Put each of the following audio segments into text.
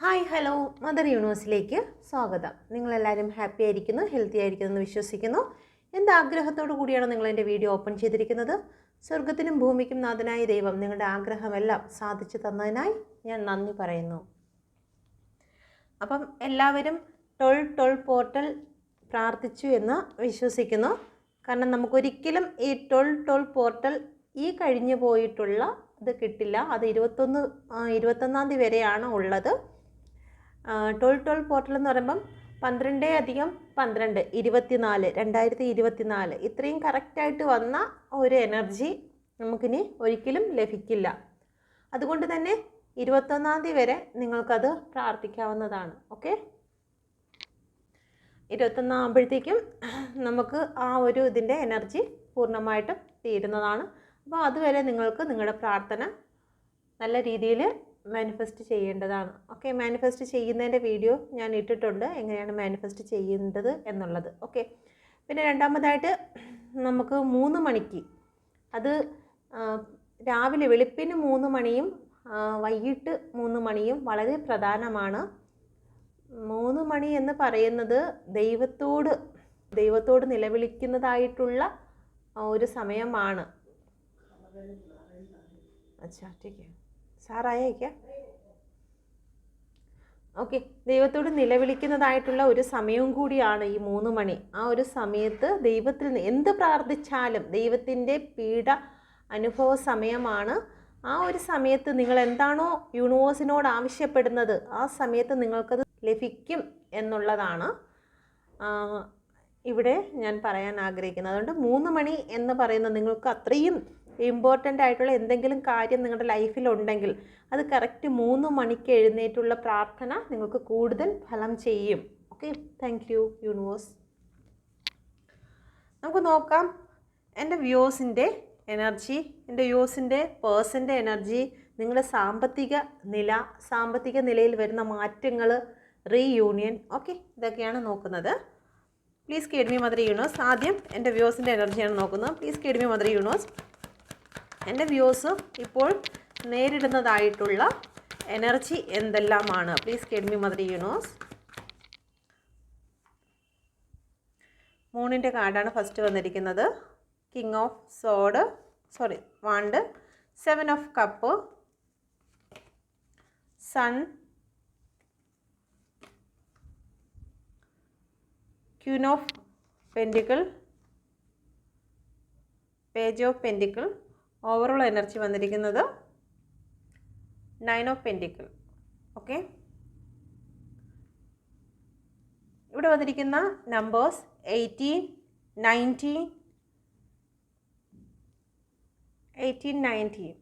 Hi hello mother യൂണിവേഴ്സിലേക്ക് സ്വാഗതം. നിങ്ങളെല്ലാവരും happy ആയിരിക്കുന്നു ഹെൽത്തി ആയിരിക്കുന്നു എന്ന് വിശ്വസിക്കുന്നു. എന്ത് ആഗ്രഹത്തോടു കൂടിയാണ് നിങ്ങൾ എന്റെ വീഡിയോ ഓപ്പൺ ചെയ്തിരിക്കുന്നത്. സ്വർഗത്തിനും ഭൂമിക്കും നാഥനായ ദൈവം നിങ്ങളുടെ ആഗ്രഹമെല്ലാം സാധിച്ചു തന്നതിനായി ഞാൻ നന്ദി പറയുന്നു. അപ്പം എല്ലാവരും ടൊൾ ടൊൾ പോർട്ടൽ പ്രാർത്ഥിച്ചു എന്ന് വിശ്വസിക്കുന്നു. കാരണം നമുക്കൊരിക്കലും ഈ ടൊൾ ടൊൾ പോർട്ടൽ ഈ കഴിഞ്ഞു പോയിട്ടുള്ള ഇത് കിട്ടില്ല. അത് ഇരുപത്തൊന്ന് ഇരുപത്തൊന്നാം തീയതി വരെയാണ് ഉള്ളത്. ടോൾ ടോൾ പോർട്ടൽ എന്ന് പറയുമ്പം പന്ത്രണ്ട് അധികം പന്ത്രണ്ട് ഇരുപത്തിനാല് രണ്ടായിരത്തി ഇരുപത്തിനാല്. ഇത്രയും കറക്റ്റായിട്ട് വന്ന ഒരു എനർജി നമുക്കിനി ഒരിക്കലും ലഭിക്കില്ല. അതുകൊണ്ട് തന്നെ ഇരുപത്തൊന്നാം തീയതി വരെ നിങ്ങൾക്കത് പ്രാർത്ഥിക്കാവുന്നതാണ്. ഓക്കെ ഇരുപത്തൊന്നാം ആകുമ്പോഴത്തേക്കും നമുക്ക് ആ ഒരു ഇതിന്റെ എനർജി പൂർണമായിട്ടും തീരുന്നതാണ്. അപ്പോൾ അതുവരെ നിങ്ങൾക്ക് നിങ്ങളുടെ പ്രാർത്ഥന നല്ല രീതിയിൽ മാനിഫെസ്റ്റ് ചെയ്യേണ്ടതാണ്. ഓക്കെ മാനിഫെസ്റ്റ് ചെയ്യുന്നതിന്റെ വീഡിയോ ഞാൻ ഇട്ടിട്ടുണ്ട്. എങ്ങനെയാണ് മാനിഫെസ്റ്റ് ചെയ്യേണ്ടത് എന്നുള്ളത്. ഓക്കെ പിന്നെ രണ്ടാമതായിട്ട് നമുക്ക് മൂന്ന് മണിക്ക് അത് രാവിലെ വെളുപ്പിന് മൂന്ന് മണിയും വൈകിട്ട് മൂന്ന് മണിയും വളരെ പ്രധാനമാണ്. മൂന്ന് മണി എന്ന് പറയുന്നത് ദൈവത്തോട് ദൈവത്തോട് നിലവിളിക്കുന്നതായിട്ടുള്ള ഒരു സമയമാണ്. അച്ഛാ സാറായേക്കാം ഓക്കെ ദൈവത്തോട് നിലവിളിക്കുന്നതായിട്ടുള്ള ഒരു സമയവും കൂടിയാണ് ഈ മൂന്ന് മണി. ആ ഒരു സമയത്ത് ദൈവത്തിൽ എന്ത് പ്രാർത്ഥിച്ചാലും ദൈവത്തിന്റെ പീഡ അനുഭവ സമയമാണ്. ആ ഒരു സമയത്ത് നിങ്ങൾ എന്താണോ യൂണിവേഴ്സിനോട് ആവശ്യപ്പെടുന്നത് ആ സമയത്ത് നിങ്ങൾക്കത് ലഭിക്കും എന്നുള്ളതാണ് ഇവിടെ ഞാൻ പറയാൻ ആഗ്രഹിക്കുന്നത്. അതുകൊണ്ട് മൂന്ന് മണി എന്ന് പറയുന്നത് നിങ്ങൾക്ക് അത്രയും ഇമ്പോർട്ടന്റ് ആയിട്ടുള്ള എന്തെങ്കിലും കാര്യം നിങ്ങളുടെ ലൈഫിലുണ്ടെങ്കിൽ അത് കറക്റ്റ് മൂന്ന് മണിക്ക് എഴുന്നേറ്റുള്ള പ്രാർത്ഥന നിങ്ങൾക്ക് കൂടുതൽ ഫലം ചെയ്യും. ഓക്കെ താങ്ക് യു യൂണിവേഴ്സ് നമുക്ക് നോക്കാം. എന്റെ വ്യൂസിന്റെ എനർജി എന്റെ വ്യൂസിന്റെ പേഴ്സന്റെ എനർജി നിങ്ങളുടെ സാമ്പത്തിക നില സാമ്പത്തിക നിലയിൽ വരുന്ന മാറ്റങ്ങൾ റീയൂണിയൻ ഓക്കെ ഇതൊക്കെയാണ് നോക്കുന്നത്. പ്ലീസ് കേഡ്മി മദർ യൂണിവേഴ്സ് ആദ്യം എന്റെ വ്യൂസിന്റെ എനർജിയാണ് നോക്കുന്നത്. Please guide me mother universe എന്റെ വ്യൂസ് ഇപ്പോൾ നേരിടുന്നതായിട്ടുള്ള എനർജി എന്തെല്ലാമാണ്? Please guide me mother universe മൂണിന്റെ കാർഡാണ് ഫസ്റ്റ് വന്നിരിക്കുന്നത്. King of sword sorry wand seven of cup sun queen of pentacle page of pentacle overall energy വന്നിരിക്കുന്നത് നയൻ ഓഫ് പെന്റിക്കിൾ ഓക്കെ ഇവിടെ വന്നിരിക്കുന്ന numbers eighteen nineteen eighteen nineteen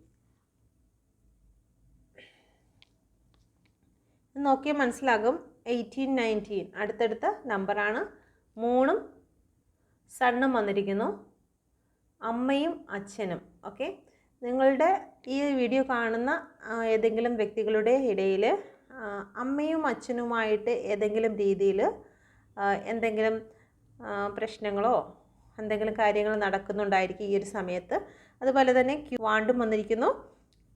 നോക്കിയാൽ മനസ്സിലാകും. Eighteen nineteen അടുത്തടുത്ത നമ്പറാണ് മൂണും സണ്ണും വന്നിരിക്കുന്നു. അമ്മയും അച്ഛനും. ഓക്കെ നിങ്ങളുടെ ഈ വീഡിയോ കാണുന്ന ഏതെങ്കിലും വ്യക്തികളുടെ ഇടയിൽ അമ്മയും അച്ഛനുമായിട്ട് ഏതെങ്കിലും രീതിയിൽ എന്തെങ്കിലും പ്രശ്നങ്ങളോ എന്തെങ്കിലും കാര്യങ്ങൾ നടക്കുന്നുണ്ടായിരിക്കും ഈ ഒരു സമയത്ത്. അതുപോലെ തന്നെ ക്യൂ വാണ്ടും വന്നിരിക്കുന്നു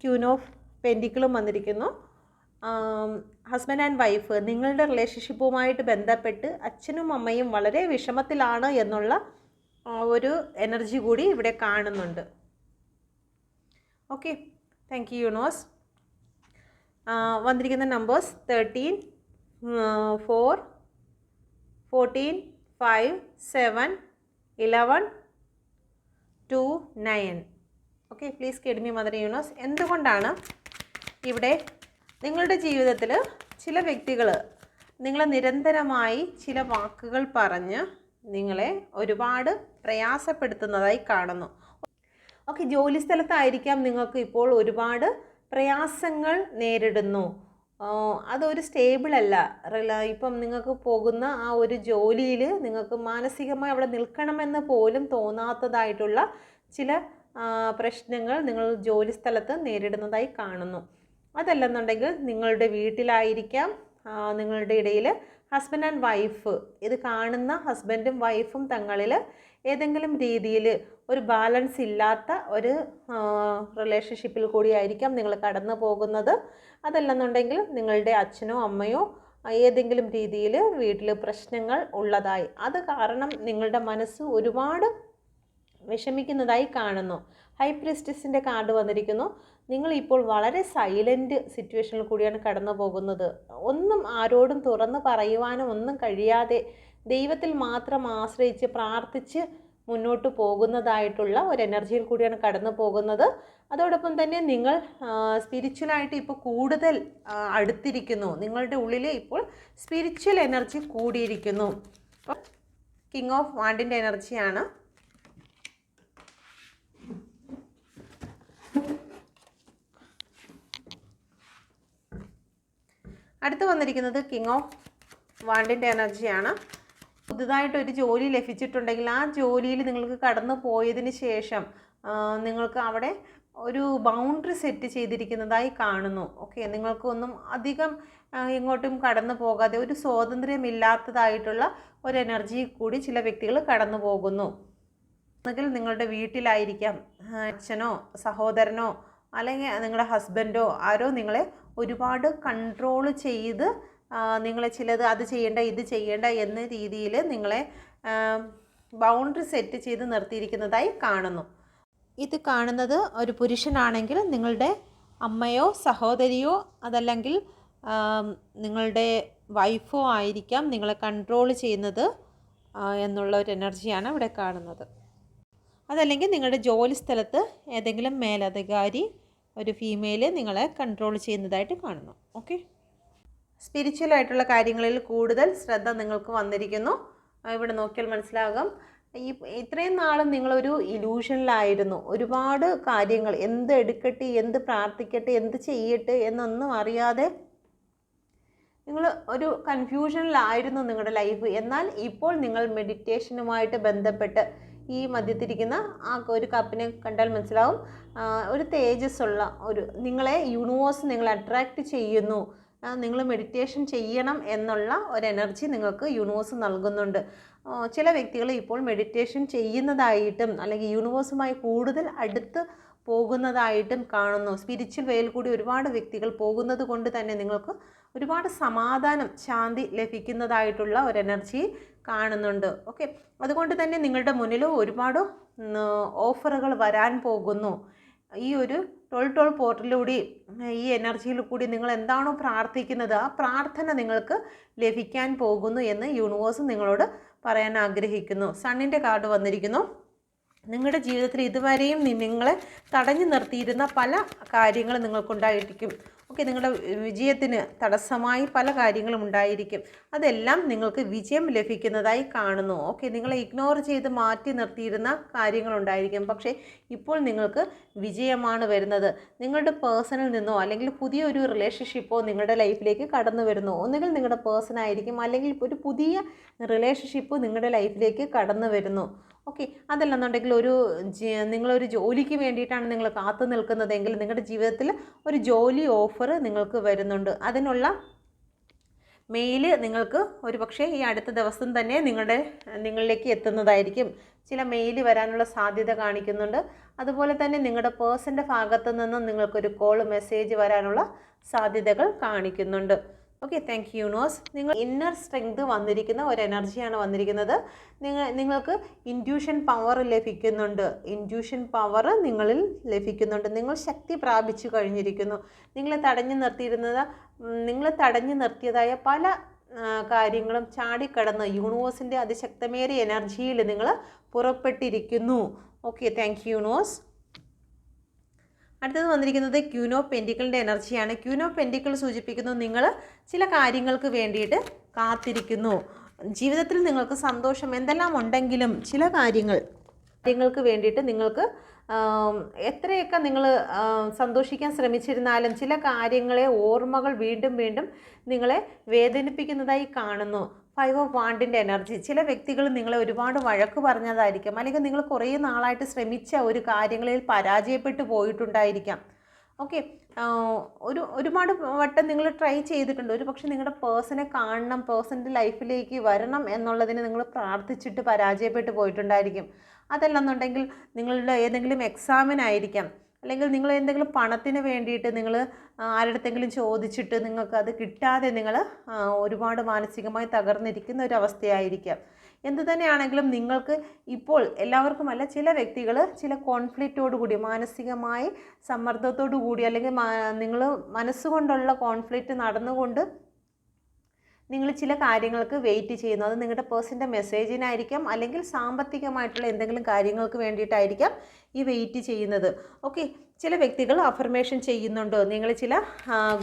ക്യൂൻ ഓഫ് പെൻഡിക്കിളും വന്നിരിക്കുന്നു. ഹസ്ബൻഡ് ആൻഡ് വൈഫ് നിങ്ങളുടെ റിലേഷൻഷിപ്പുമായിട്ട് ബന്ധപ്പെട്ട് അച്ഛനും അമ്മയും വളരെ വിഷമത്തിലാണ് എന്നുള്ള ഒരു എനർജി കൂടി ഇവിടെ കാണുന്നുണ്ട്. ഓക്കെ താങ്ക് യു യുണോസ് വന്നിരിക്കുന്ന numbers thirteen four fourteen five seven eleven two nine okay please guide me mother universe എന്തുകൊണ്ടാണ് ഇവിടെ നിങ്ങളുടെ ജീവിതത്തിൽ ചില വ്യക്തികൾ നിങ്ങളെ നിരന്തരമായി ചില വാക്കുകൾ പറഞ്ഞ് നിങ്ങളെ ഒരുപാട് പ്രയാസപ്പെടുത്തുന്നതായി കാണുന്നു? ഓക്കെ ജോലി സ്ഥലത്തായിരിക്കാം നിങ്ങൾക്ക് ഇപ്പോൾ ഒരുപാട് പ്രയാസങ്ങൾ നേരിടുന്നു. അതൊരു സ്റ്റേബിൾ അല്ല. ഇപ്പം നിങ്ങൾക്ക് പോകുന്ന ആ ഒരു ജോലിയിൽ നിങ്ങൾക്ക് മാനസികമായി അവിടെ നിൽക്കണമെന്ന് പോലും തോന്നാത്തതായിട്ടുള്ള ചില പ്രശ്നങ്ങൾ നിങ്ങൾ ജോലി സ്ഥലത്ത് നേരിടുന്നതായി കാണുന്നു. അതല്ലെന്നുണ്ടെങ്കിൽ നിങ്ങളുടെ വീട്ടിലായിരിക്കാം നിങ്ങളുടെ ഇടയിൽ ഹസ്ബൻഡ് ആൻഡ് വൈഫ്. ഇത് കാണുന്ന ഹസ്ബൻഡും വൈഫും തങ്ങളിൽ ഏതെങ്കിലും രീതിയിൽ ഒരു ബാലൻസ് ഇല്ലാത്ത ഒരു റിലേഷൻഷിപ്പിൽ കൂടിയായിരിക്കാം നിങ്ങൾ കടന്നു പോകുന്നത്. അതല്ലെന്നുണ്ടെങ്കിൽ നിങ്ങളുടെ അച്ഛനോ അമ്മയോ ഏതെങ്കിലും രീതിയിൽ വീട്ടിൽ പ്രശ്നങ്ങൾ ഉള്ളതായി. അത് കാരണം നിങ്ങളുടെ മനസ്സ് ഒരുപാട് വിഷമിക്കുന്നതായി കാണുന്നു. ഹൈ പ്രിസ്റ്റിസിന്റെ കാർഡ് വന്നിരിക്കുന്നു. നിങ്ങൾ ഇപ്പോൾ വളരെ സൈലന്റ് സിറ്റുവേഷനിൽ കൂടിയാണ് കടന്നു പോകുന്നത്. ഒന്നും ആരോടും തുറന്ന് പറയുവാനും ഒന്നും കഴിയാതെ ദൈവത്തിൽ മാത്രം ആശ്രയിച്ച് പ്രാർത്ഥിച്ച് മുന്നോട്ട് പോകുന്നതായിട്ടുള്ള ഒരു എനർജിയിൽ കൂടിയാണ് കടന്നു പോകുന്നത്. അതോടൊപ്പം തന്നെ നിങ്ങൾ സ്പിരിച്വലായിട്ട് ഇപ്പോൾ കൂടുതൽ അടുത്തിരിക്കുന്നു. നിങ്ങളുടെ ഉള്ളിൽ ഇപ്പോൾ സ്പിരിച്വൽ എനർജി കൂടിയിരിക്കുന്നു. കിങ് ഓഫ് വാണ്ടിന്റെ എനർജിയാണ് അടുത്ത് വന്നിരിക്കുന്നത് കിങ് ഓഫ് വാണ്ടിന്റെ എനർജിയാണ് പുതുതായിട്ട് ഒരു ജോലി ലഭിച്ചിട്ടുണ്ടെങ്കിൽ ആ ജോലിയിൽ നിങ്ങൾക്ക് കടന്നു പോയതിന് ശേഷം നിങ്ങൾക്ക് അവിടെ ഒരു ബൗണ്ടറി സെറ്റ് ചെയ്തിരിക്കുന്നതായി കാണുന്നു. ഓക്കെ നിങ്ങൾക്കൊന്നും അധികം എങ്ങോട്ടും കടന്നു പോകാതെ ഒരു സ്വാതന്ത്ര്യമില്ലാത്തതായിട്ടുള്ള ഒരു എനർജി കൂടി ചില വ്യക്തികൾ കടന്നു പോകുന്നു. ഒന്നുകിൽ നിങ്ങളുടെ വീട്ടിലായിരിക്കാം അച്ഛനോ സഹോദരനോ അല്ലെങ്കിൽ നിങ്ങളുടെ ഹസ്ബൻഡോ ആരോ നിങ്ങളെ ഒരുപാട് കൺട്രോൾ ചെയ്ത് നിങ്ങളെ ചിലത് അത് ചെയ്യേണ്ട ഇത് ചെയ്യേണ്ട എന്ന രീതിയിൽ നിങ്ങളെ ബൗണ്ടറി സെറ്റ് ചെയ്ത് നിർത്തിയിരിക്കുന്നതായി കാണുന്നു. ഇത് കാണുന്നത് ഒരു പുരുഷനാണെങ്കിൽ നിങ്ങളുടെ അമ്മയോ സഹോദരിയോ അതല്ലെങ്കിൽ നിങ്ങളുടെ വൈഫോ ആയിരിക്കാം നിങ്ങളെ കൺട്രോൾ ചെയ്യുന്നത് എന്നുള്ള ഒരു എനർജിയാണ് ഇവിടെ കാണുന്നത്. അതല്ലെങ്കിൽ നിങ്ങളുടെ ജോലി സ്ഥലത്ത് ഏതെങ്കിലും മേലധികാരി ഒരു ഫീമെയിൽ നിങ്ങളെ കൺട്രോൾ ചെയ്യുന്നതായിട്ട് കാണുന്നു. ഓക്കെ സ്പിരിച്വൽ ആയിട്ടുള്ള കാര്യങ്ങളിൽ കൂടുതൽ ശ്രദ്ധ നിങ്ങൾക്ക് വന്നിരിക്കുന്നു. ഇവിടെ നോക്കിയാൽ മനസ്സിലാകും. ഈ ഇത്രയും നാളും നിങ്ങളൊരു ഇലൂഷനിലായിരുന്നു ഒരുപാട് കാര്യങ്ങൾ എന്ത് എടുക്കട്ടെ എന്ത് പ്രാർത്ഥിക്കട്ടെ എന്ത് ചെയ്യട്ടെ എന്നൊന്നും അറിയാതെ നിങ്ങൾ ഒരു കൺഫ്യൂഷനിലായിരുന്നു നിങ്ങളുടെ ലൈഫ് എന്നാൽ ഇപ്പോൾ നിങ്ങൾ മെഡിറ്റേഷനുമായിട്ട് ബന്ധപ്പെട്ട് ഈ മധ്യത്തിരിക്കുന്ന ആ ഒരു കപ്പിനെ കണ്ടാൽ മനസ്സിലാവും. ഒരു തേജസ്സുള്ള ഒരു നിങ്ങളെ യൂണിവേഴ്സ് നിങ്ങളെ അട്രാക്റ്റ് ചെയ്യുന്നു. നിങ്ങൾ മെഡിറ്റേഷൻ ചെയ്യണം എന്നുള്ള ഒരു എനർജി നിങ്ങൾക്ക് യൂണിവേഴ്സ് നൽകുന്നുണ്ട്. ചില വ്യക്തികൾ ഇപ്പോൾ മെഡിറ്റേഷൻ ചെയ്യുന്നതായിട്ടും അല്ലെങ്കിൽ യൂണിവേഴ്സുമായി കൂടുതൽ അടുത്ത് പോകുന്നതായിട്ടും കാണുന്നു. സ്പിരിച്വൽ വേയിൽ കൂടി ഒരുപാട് വ്യക്തികൾ പോകുന്നത് കൊണ്ട് തന്നെ നിങ്ങൾക്ക് ഒരുപാട് സമാധാനം ശാന്തി ലഭിക്കുന്നതായിട്ടുള്ള ഒരു എനർജി കാണുന്നുണ്ട്. ഓക്കെ അതുകൊണ്ട് തന്നെ നിങ്ങളുടെ മുന്നിൽ ഒരുപാട് ഓഫറുകൾ വരാൻ പോകുന്നു. ഈ ഒരു ടോൾ ടോൾ പോർട്ടലിലൂടെ ഈ എനർജിയിൽ കൂടി നിങ്ങൾ എന്താണോ പ്രാർത്ഥിക്കുന്നത് ആ പ്രാർത്ഥന നിങ്ങൾക്ക് ലഭിക്കാൻ പോകുന്നു എന്ന് യൂണിവേഴ്സ് നിങ്ങളോട് പറയാൻ ആഗ്രഹിക്കുന്നു. സണ്ണിന്റെ കാർഡ് വന്നിരിക്കുന്നു. നിങ്ങളുടെ ജീവിതത്തിൽ ഇതുവരെയും നിങ്ങളെ തടഞ്ഞു നിർത്തിയിരുന്ന പല കാര്യങ്ങളും നിങ്ങൾക്കുണ്ടായിരിക്കും. ഓക്കെ നിങ്ങളുടെ വിജയത്തിന് തടസ്സമായി പല കാര്യങ്ങളും ഉണ്ടായിരിക്കും. അതെല്ലാം നിങ്ങൾക്ക് വിജയം ലഭിക്കുന്നതായി കാണുന്നു. ഓക്കെ നിങ്ങളെ ഇഗ്നോർ ചെയ്ത് മാറ്റി നിർത്തിയിരുന്ന കാര്യങ്ങളുണ്ടായിരിക്കും. പക്ഷേ ഇപ്പോൾ നിങ്ങൾക്ക് വിജയമാണ് വരുന്നത്. നിങ്ങളുടെ പേഴ്സണിൽ നിന്നോ അല്ലെങ്കിൽ പുതിയൊരു റിലേഷൻഷിപ്പോ നിങ്ങളുടെ ലൈഫിലേക്ക് കടന്നു വരുന്നു. ഒന്നുകിൽ നിങ്ങളുടെ പേഴ്സൺ ആയിരിക്കും. അല്ലെങ്കിൽ ഒരു പുതിയ റിലേഷൻഷിപ്പ് നിങ്ങളുടെ ലൈഫിലേക്ക് കടന്നു വരുന്നു. ഓക്കെ. അതല്ലെന്നുണ്ടെങ്കിൽ ഒരു നിങ്ങളൊരു ജോലിക്ക് വേണ്ടിയിട്ടാണ് നിങ്ങൾ കാത്തു നിൽക്കുന്നതെങ്കിൽ നിങ്ങളുടെ ജീവിതത്തിൽ ഒരു ജോലി ഓഫർ നിങ്ങൾക്ക് വരുന്നുണ്ട്. അതിനുള്ള മെയിൽ നിങ്ങൾക്ക് ഒരു പക്ഷേ ഈ അടുത്ത ദിവസം തന്നെ നിങ്ങളുടെ നിങ്ങളിലേക്ക് എത്തുന്നതായിരിക്കും. ചില മെയിൽ വരാനുള്ള സാധ്യത കാണിക്കുന്നുണ്ട്. അതുപോലെ തന്നെ നിങ്ങളുടെ പേഴ്സന്റെ ഭാഗത്തു നിന്നും നിങ്ങൾക്കൊരു കോൾ മെസ്സേജ് വരാനുള്ള സാധ്യതകൾ കാണിക്കുന്നുണ്ട്. ഓക്കെ താങ്ക് യു നോസ് നിങ്ങൾ ഇന്നർ സ്ട്രെങ്ത് വന്നിരിക്കുന്ന ഒരു എനർജിയാണ് വന്നിരിക്കുന്നത്. നിങ്ങൾ നിങ്ങൾക്ക് ഇൻഡ്യൂഷൻ പവർ ലഭിക്കുന്നുണ്ട്. ഇൻഡ്യൂഷൻ പവർ നിങ്ങളിൽ ലഭിക്കുന്നുണ്ട്. നിങ്ങൾ ശക്തി പ്രാപിച്ചു കഴിഞ്ഞിരിക്കുന്നു. നിങ്ങളെ തടഞ്ഞു നിർത്തിയിരുന്നത് നിങ്ങൾ തടഞ്ഞു നിർത്തിയതായ പല കാര്യങ്ങളും ചാടിക്കടന്ന് യൂണിവേഴ്സിന്റെ അതിശക്തമേറിയ എനർജിയിൽ നിങ്ങൾ പുറപ്പെട്ടിരിക്കുന്നു. ഓക്കെ താങ്ക് യു യൂണിവേഴ്സ് അടുത്തത് വന്നിരിക്കുന്നത് ക്യൂനോ പെന്റിക്കിളിന്റെ എനർജിയാണ്. ക്യൂനോ പെന്റിക്കിൾ സൂചിപ്പിക്കുന്നു നിങ്ങൾ ചില കാര്യങ്ങൾക്ക് വേണ്ടിയിട്ട് കാത്തിരിക്കുന്നു. ജീവിതത്തിൽ നിങ്ങൾക്ക് സന്തോഷം എന്തെല്ലാം ഉണ്ടെങ്കിലും ചില കാര്യങ്ങൾ കാര്യങ്ങൾക്ക് വേണ്ടിയിട്ട് നിങ്ങൾക്ക് എത്രയൊക്കെ നിങ്ങൾ സന്തോഷിക്കാൻ ശ്രമിച്ചിരുന്നാലും ചില കാര്യങ്ങളെ ഓർമ്മകൾ വീണ്ടും വീണ്ടും നിങ്ങളെ വേദനിപ്പിക്കുന്നതായി കാണുന്നു. ഫൈവ് ഓഫ് വാണ്ടിന്റെ എനർജി ചില വ്യക്തികൾ നിങ്ങളെ ഒരുപാട് വഴക്ക് പറഞ്ഞതായിരിക്കാം. അല്ലെങ്കിൽ നിങ്ങൾ കുറേ നാളായിട്ട് ശ്രമിച്ച ഒരു കാര്യങ്ങളിൽ പരാജയപ്പെട്ടു പോയിട്ടുണ്ടായിരിക്കാം. ഓക്കെ ഒരു ഒരുപാട് വട്ടം നിങ്ങൾ ട്രൈ ചെയ്തിട്ടുണ്ട്. ഒരു പക്ഷേ നിങ്ങളുടെ പേഴ്സണെ കാണണം പേഴ്സന്റെ ലൈഫിലേക്ക് വരണം എന്നുള്ളതിന് നിങ്ങൾ പ്രാർത്ഥിച്ചിട്ട് പരാജയപ്പെട്ടു പോയിട്ടുണ്ടായിരിക്കും. അതല്ലെന്നുണ്ടെങ്കിൽ നിങ്ങളുടെ ഏതെങ്കിലും എക്സാമിനായിരിക്കാം അല്ലെങ്കിൽ നിങ്ങൾ എന്തെങ്കിലും പണത്തിന് വേണ്ടിയിട്ട് നിങ്ങൾ ആരുടെത്തെങ്കിലും ചോദിച്ചിട്ട് നിങ്ങൾക്ക് അത് കിട്ടാതെ നിങ്ങൾ ഒരുപാട് മാനസികമായി തകർന്നിരിക്കുന്ന ഒരു അവസ്ഥയായിരിക്കാം. എന്ത് തന്നെയാണെങ്കിലും നിങ്ങൾക്ക് ഇപ്പോൾ എല്ലാവർക്കുമല്ല ചില വ്യക്തികൾ ചില കോൺഫ്ലിക്റ്റോടുകൂടി മാനസികമായി സമ്മർദ്ദത്തോടു കൂടി അല്ലെങ്കിൽ നിങ്ങൾ മനസ്സുകൊണ്ടുള്ള കോൺഫ്ലിക്റ്റ് നടന്നുകൊണ്ട് നിങ്ങൾ ചില കാര്യങ്ങൾക്ക് വെയിറ്റ് ചെയ്യുന്നു. അത് നിങ്ങളുടെ പേഴ്സന്റെ മെസ്സേജിനായിരിക്കാം അല്ലെങ്കിൽ സാമ്പത്തികമായിട്ടുള്ള എന്തെങ്കിലും കാര്യങ്ങൾക്ക് വേണ്ടിയിട്ടായിരിക്കാം ഈ വെയിറ്റ് ചെയ്യുന്നത്. ഓക്കെ ചില വ്യക്തികൾ അഫർമേഷൻ ചെയ്യുന്നുണ്ട്. നിങ്ങൾ ചില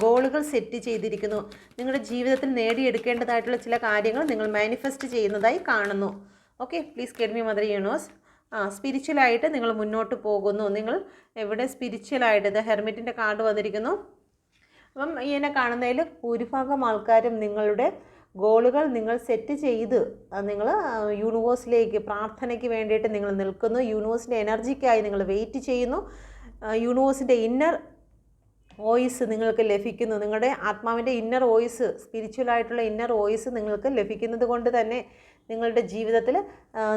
ഗോളുകൾ സെറ്റ് ചെയ്തിരിക്കുന്നു. നിങ്ങളുടെ ജീവിതത്തിൽ നേടിയെടുക്കേണ്ടതായിട്ടുള്ള ചില കാര്യങ്ങൾ നിങ്ങൾ മാനിഫെസ്റ്റ് ചെയ്യുന്നതായി കാണുന്നു. Okay please guide me mother universe ആ സ്പിരിച്വലായിട്ട് നിങ്ങൾ മുന്നോട്ട് പോകുന്നു. നിങ്ങൾ എവിടെ സ്പിരിച്വലായിട്ട് ഇത് ഹെർമിറ്റിന്റെ കാർഡ് വന്നിരിക്കുന്നു. അപ്പം ഇങ്ങനെ കാണുന്നതിൽ ഭൂരിഭാഗം ആൾക്കാരും നിങ്ങളുടെ ഗോളുകൾ നിങ്ങൾ സെറ്റ് ചെയ്ത് നിങ്ങൾ യൂണിവേഴ്സിലേക്ക് പ്രാർത്ഥനയ്ക്ക് വേണ്ടിയിട്ട് നിങ്ങൾ നിൽക്കുന്നു. യൂണിവേഴ്സിന്റെ എനർജിക്കായി നിങ്ങൾ വെയിറ്റ് ചെയ്യുന്നു. യൂണിവേഴ്സിന്റെ ഇന്നർ വോയിസ് നിങ്ങൾക്ക് ലഭിക്കുന്നു. നിങ്ങളുടെ ആത്മാവിന്റെ ഇന്നർ വോയിസ് സ്പിരിച്വൽ ആയിട്ടുള്ള ഇന്നർ വോയിസ് നിങ്ങൾക്ക് ലഭിക്കുന്നത് കൊണ്ട് തന്നെ നിങ്ങളുടെ ജീവിതത്തിൽ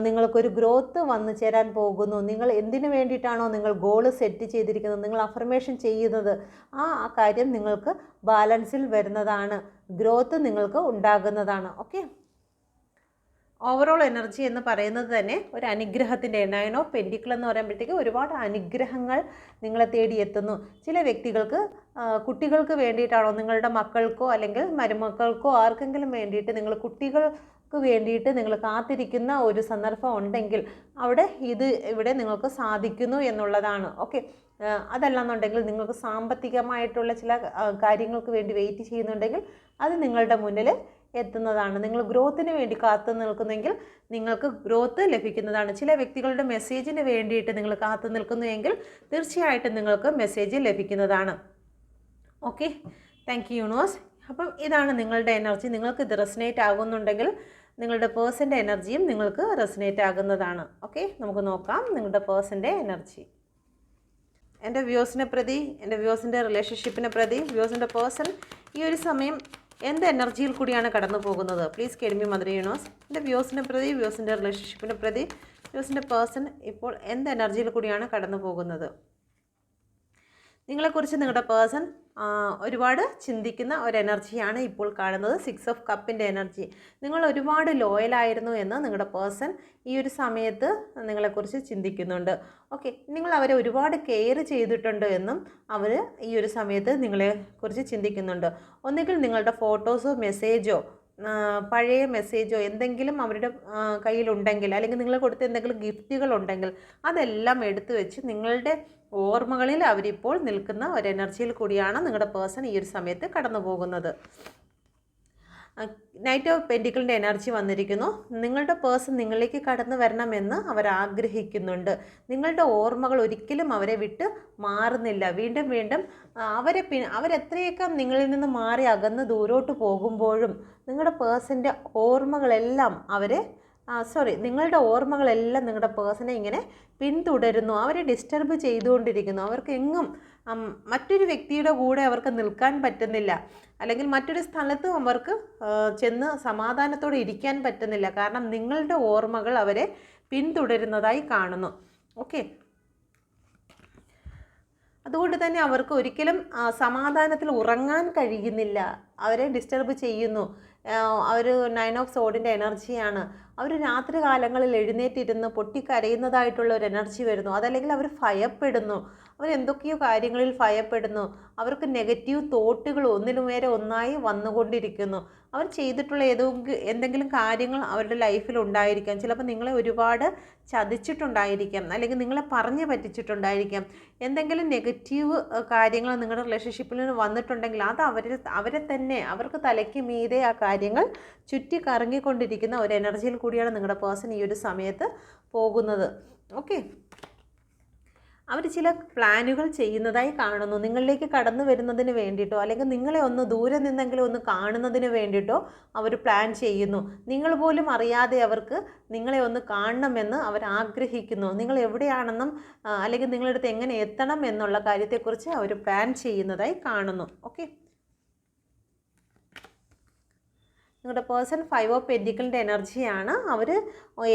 നിങ്ങൾക്കൊരു ഗ്രോത്ത് വന്നു ചേരാൻ പോകുന്നു. നിങ്ങൾ എന്തിനു വേണ്ടിയിട്ടാണോ നിങ്ങൾ ഗോൾ സെറ്റ് ചെയ്തിരിക്കുന്നത്? നിങ്ങൾ അഫർമേഷൻ ചെയ്യുന്നത്? ആ കാര്യം നിങ്ങൾക്ക് ബാലൻസിൽ വരുന്നതാണ്. ഗ്രോത്ത് നിങ്ങൾക്ക് ഉണ്ടാകുന്നതാണ്. ഓക്കെ ഓവറോൾ എനർജി എന്ന് പറയുന്നത് തന്നെ ഒരു അനുഗ്രഹത്തിന്റെ ഓഫ് പെൻഡിക്കിൾ എന്ന് പറയുമ്പോഴത്തേക്ക് ഒരുപാട് അനുഗ്രഹങ്ങൾ നിങ്ങളെ തേടി എത്തുന്നു. ചില വ്യക്തികൾക്ക് കുട്ടികൾക്ക് വേണ്ടിയിട്ടാണോ നിങ്ങളുടെ മക്കൾക്കോ അല്ലെങ്കിൽ മരുമക്കൾക്കോ ആർക്കെങ്കിലും വേണ്ടിയിട്ട് നിങ്ങൾ കുട്ടികൾക്ക് വേണ്ടിയിട്ട് നിങ്ങൾ കാത്തിരിക്കുന്ന ഒരു സന്ദർഭം ഉണ്ടെങ്കിൽ അവിടെ ഇത് ഇവിടെ നിങ്ങൾക്ക് സാധിക്കുന്നു എന്നുള്ളതാണ്. ഓക്കെ അതല്ലാന്നുണ്ടെങ്കിൽ നിങ്ങൾക്ക് സാമ്പത്തികമായിട്ടുള്ള ചില കാര്യങ്ങൾക്ക് വേണ്ടി വെയിറ്റ് ചെയ്യുന്നുണ്ടെങ്കിൽ അത് നിങ്ങളുടെ മുന്നിൽ എത്തുന്നതാണ്. നിങ്ങൾ ഗ്രോത്തിന് വേണ്ടി കാത്തു നിൽക്കുന്നെങ്കിൽ നിങ്ങൾക്ക് ഗ്രോത്ത് ലഭിക്കുന്നതാണ്. ചില വ്യക്തികളുടെ മെസ്സേജിന് വേണ്ടിയിട്ട് നിങ്ങൾ കാത്തു നിൽക്കുന്നുവെങ്കിൽ തീർച്ചയായിട്ടും നിങ്ങൾക്ക് മെസ്സേജ് ലഭിക്കുന്നതാണ്. ഓക്കെ? താങ്ക് യു യൂണിവേഴ്സ് അപ്പം ഇതാണ് നിങ്ങളുടെ എനർജി. നിങ്ങൾക്ക് ഇത് റെസിനേറ്റ് ആകുന്നുണ്ടെങ്കിൽ നിങ്ങളുടെ പേഴ്സന്റെ എനർജിയും നിങ്ങൾക്ക് റെസിനേറ്റ് ആകുന്നതാണ്. ഓക്കെ? നമുക്ക് നോക്കാം നിങ്ങളുടെ പേഴ്സന്റെ എനർജി. എന്റെ വ്യൂസിനെ പ്രതി എന്റെ വ്യൂസിന്റെ റിലേഷൻഷിപ്പിനെ പ്രതി വ്യൂസിന്റെ പേഴ്സൺ ഈ ഒരു സമയം എന്ത് എനർജിയിൽ കൂടിയാണ് കടന്നു പോകുന്നത്? പ്ലീസ് കെഡ്മി മദർ യൂണോസ് എന്റെ വ്യൂസിന്റെ പ്രതി വ്യൂസിന്റെ റിലേഷൻഷിപ്പിന്റെ പ്രതി വ്യൂസിന്റെ പേഴ്സൺ ഇപ്പോൾ എന്ത് എനർജിയിൽ കൂടിയാണ് കടന്നു പോകുന്നത്? നിങ്ങളെക്കുറിച്ച് നിങ്ങളുടെ പേഴ്സൺ ഒരുപാട് ചിന്തിക്കുന്ന ഒരു എനർജിയാണ് ഇപ്പോൾ കാണുന്നത്. സിക്സ് ഓഫ് കപ്പിന്റെ എനർജി. നിങ്ങൾ ഒരുപാട് ലോയലായിരുന്നു എന്ന് നിങ്ങളുടെ പേഴ്സൺ ഈ ഒരു സമയത്ത് നിങ്ങളെക്കുറിച്ച് ചിന്തിക്കുന്നുണ്ട്. ഓക്കെ നിങ്ങൾ അവരെ ഒരുപാട് കെയർ ചെയ്തിട്ടുണ്ട് എന്നും അവർ ഈ ഒരു സമയത്ത് നിങ്ങളെക്കുറിച്ച് ചിന്തിക്കുന്നുണ്ട്. ഒന്നുകിൽ നിങ്ങളുടെ ഫോട്ടോസോ മെസ്സേജോ പഴയ മെസ്സേജോ എന്തെങ്കിലും അവരുടെ കയ്യിലുണ്ടെങ്കിൽ അല്ലെങ്കിൽ നിങ്ങൾ കൊടുത്ത എന്തെങ്കിലും ഗിഫ്റ്റുകൾ ഉണ്ടെങ്കിൽ അതെല്ലാം എടുത്തു വെച്ച് നിങ്ങളുടെ ഓർമ്മകളിൽ അവരിപ്പോൾ നിൽക്കുന്ന ഒരു എനർജിയിൽ കൂടിയാണ് നിങ്ങളുടെ പേഴ്സൺ ഈ ഒരു സമയത്ത് കടന്നു പോകുന്നത് നൈറ്റ് ഓഫ് പെന്റിക്കിളിന്റെ എനർജി വന്നിരിക്കുന്നു. നിങ്ങളുടെ പേഴ്സൺ നിങ്ങളിലേക്ക് കടന്നു വരണമെന്ന് അവർ ആഗ്രഹിക്കുന്നുണ്ട്. നിങ്ങളുടെ ഓർമ്മകൾ ഒരിക്കലും അവരെ വിട്ട് മാറുന്നില്ല. വീണ്ടും വീണ്ടും അവരെ പി അവരെത്രയൊക്കെ നിങ്ങളിൽ നിന്ന് മാറി അകന്ന് ദൂരോട്ട് പോകുമ്പോഴും നിങ്ങളുടെ പേഴ്സന്റെ ഓർമ്മകളെല്ലാം അവരെ സോറി നിങ്ങളുടെ ഓർമ്മകളെല്ലാം നിങ്ങളുടെ പേഴ്സണെ ഇങ്ങനെ പിന്തുടരുന്നു. അവരെ ഡിസ്റ്റർബ് ചെയ്തുകൊണ്ടിരിക്കുന്നു. അവർക്ക് എങ്ങും മറ്റൊരു വ്യക്തിയുടെ കൂടെ അവർക്ക് നിൽക്കാൻ പറ്റുന്നില്ല. അല്ലെങ്കിൽ മറ്റൊരു സ്ഥലത്തും അവർക്ക് ചെന്ന് സമാധാനത്തോടെ ഇരിക്കാൻ പറ്റുന്നില്ല. കാരണം നിങ്ങളുടെ ഓർമ്മകൾ അവരെ പിന്തുടരുന്നതായി കാണുന്നു. ഓക്കെ അതുകൊണ്ട് തന്നെ അവർക്ക് ഒരിക്കലും സമാധാനത്തിൽ ഉറങ്ങാൻ കഴിയുന്നില്ല. അവരെ ഡിസ്റ്റർബ് ചെയ്യുന്നു. അവർ നയൻ ഓഫ് സോഡിന്റെ എനർജിയാണ് അവർ രാത്രി കാലങ്ങളിൽ എഴുന്നേറ്റിരുന്ന് പൊട്ടിക്കരയുന്നതായിട്ടുള്ള ഒരു എനർജി വരുന്നു. അതല്ലെങ്കിൽ അവർ ഭയപ്പെടുന്നു. അവരെന്തൊക്കെയോ കാര്യങ്ങളിൽ ഭയപ്പെടുന്നു. അവർക്ക് നെഗറ്റീവ് തോട്ടുകൾ ഒന്നിനുമേരെ ഒന്നായി വന്നുകൊണ്ടിരിക്കുന്നു. അവർ ചെയ്തിട്ടുള്ള ഏതോ എന്തെങ്കിലും കാര്യങ്ങൾ അവരുടെ ലൈഫിൽ ഉണ്ടായിരിക്കാം. ചിലപ്പോൾ നിങ്ങളെ ഒരുപാട് ചതിച്ചിട്ടുണ്ടായിരിക്കാം. അല്ലെങ്കിൽ നിങ്ങളെ പറഞ്ഞു പറ്റിച്ചിട്ടുണ്ടായിരിക്കാം. എന്തെങ്കിലും നെഗറ്റീവ് കാര്യങ്ങൾ നിങ്ങളുടെ റിലേഷൻഷിപ്പിൽ നിന്ന് വന്നിട്ടുണ്ടെങ്കിൽ അത് അവരെ അവരെ തന്നെ അവർക്ക് തലയ്ക്ക് മീതെ ആ കാര്യങ്ങൾ ചുറ്റി കറങ്ങിക്കൊണ്ടിരിക്കുന്ന ഒരു എനർജിയിൽ കൂടിയാണ് നിങ്ങളുടെ പേഴ്സൺ ഈ ഒരു സമയത്ത് പോകുന്നത്. ഓക്കെ അവർ ചില പ്ലാനുകൾ ചെയ്യുന്നതായി കാണുന്നു. നിങ്ങളിലേക്ക് കടന്നു വരുന്നതിന് വേണ്ടിയിട്ടോ അല്ലെങ്കിൽ നിങ്ങളെ ഒന്ന് ദൂരെ നിന്നെങ്കിലും ഒന്ന് കാണുന്നതിന് വേണ്ടിയിട്ടോ അവർ പ്ലാൻ ചെയ്യുന്നു. നിങ്ങൾ പോലും അറിയാതെ അവർക്ക് നിങ്ങളെ ഒന്ന് കാണണമെന്ന് അവർ ആഗ്രഹിക്കുന്നു. നിങ്ങൾ എവിടെയാണെന്നും അല്ലെങ്കിൽ നിങ്ങളുടെ അടുത്ത് എങ്ങനെ എത്തണം എന്നുള്ള കാര്യത്തെക്കുറിച്ച് അവർ പ്ലാൻ ചെയ്യുന്നതായി കാണുന്നു. ഓക്കെ? നിങ്ങളുടെ പേഴ്സൺ ഫൈവ് ഓഫ് പെന്റിക്കിളിന്റെ എനർജിയാണ് അവർ